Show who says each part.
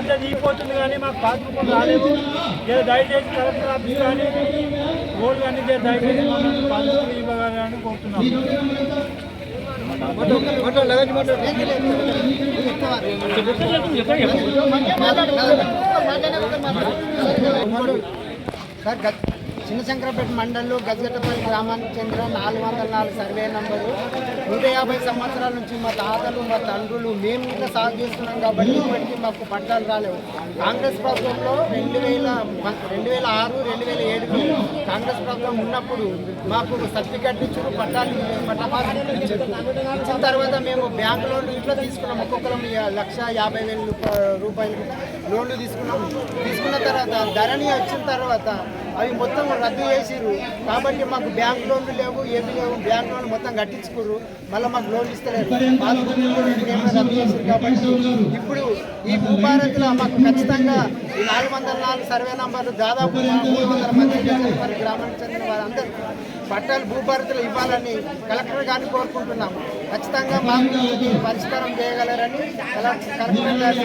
Speaker 1: అంతా దిగిపోతుంది కానీ మాకు పాస్బుక్ రాలేవు జర దయచేసి కలెక్టర్ ఆఫీస్ కానీ గోల్డ్ కానీ దయచేసి మాకు పాస్బుక్ ఇవ్వగలని కోరుతున్నాం.
Speaker 2: సార్ గ- చిన్నశంకరపేట మండలంలో గజగట్టపల్లి గ్రామానికి చెందిన నాలుగు వందల నాలుగు సర్వే నంబరు. నూట యాభై సంవత్సరాల నుంచి మా తాతలు మా తండ్రులు మేము ఇంకా సాగు చేస్తున్నాం కాబట్టి ఇప్పటికీ మాకు పట్టాలు రాలేవు. కాంగ్రెస్ ప్రభుత్వంలో రెండు వేల రెండు వేల ఆరు రెండు వేల ఏడులో కాంగ్రెస్ ప్రభుత్వం ఉన్నప్పుడు మాకు సర్టిఫికెట్ ఇచ్చారు పట్టాలు పట్టాపాలు ఇచ్చిన తర్వాత మేము బ్యాంకు లోన్లు ఇంట్లో తీసుకున్నాం. ఒక్కొక్కరం లక్ష యాభై వేల రూపాయలు లోన్లు తీసుకున్నాం. తీసుకున్న తర్వాత ధరణి వచ్చిన తర్వాత అవి మొత్తం రద్దు చేసిర్రు. కాబట్టి మాకు బ్యాంక్ లోన్లు లేవు ఏమి లేవు. బ్యాంక్ లోన్లు మొత్తం కట్టించుకుర్రు. మళ్ళీ మాకు లోన్లు ఇస్తలేరు. రద్దు చేసిర్రు కాబట్టి ఇప్పుడు ఈ భూభారత్లో మాకు ఖచ్చితంగా ఈ నాలుగు వందల నాలుగు సర్వే నంబర్లు దాదాపు మూడు వందల మంది గ్రామానికి చెందిన వారందరూ పట్టాలు భూభారతులు ఇవ్వాలని కలెక్టర్ గారిని కోరుకుంటున్నాము. ఖచ్చితంగా మాకు పరిష్కారం చేయగలరని కలెక్టర్ గారిని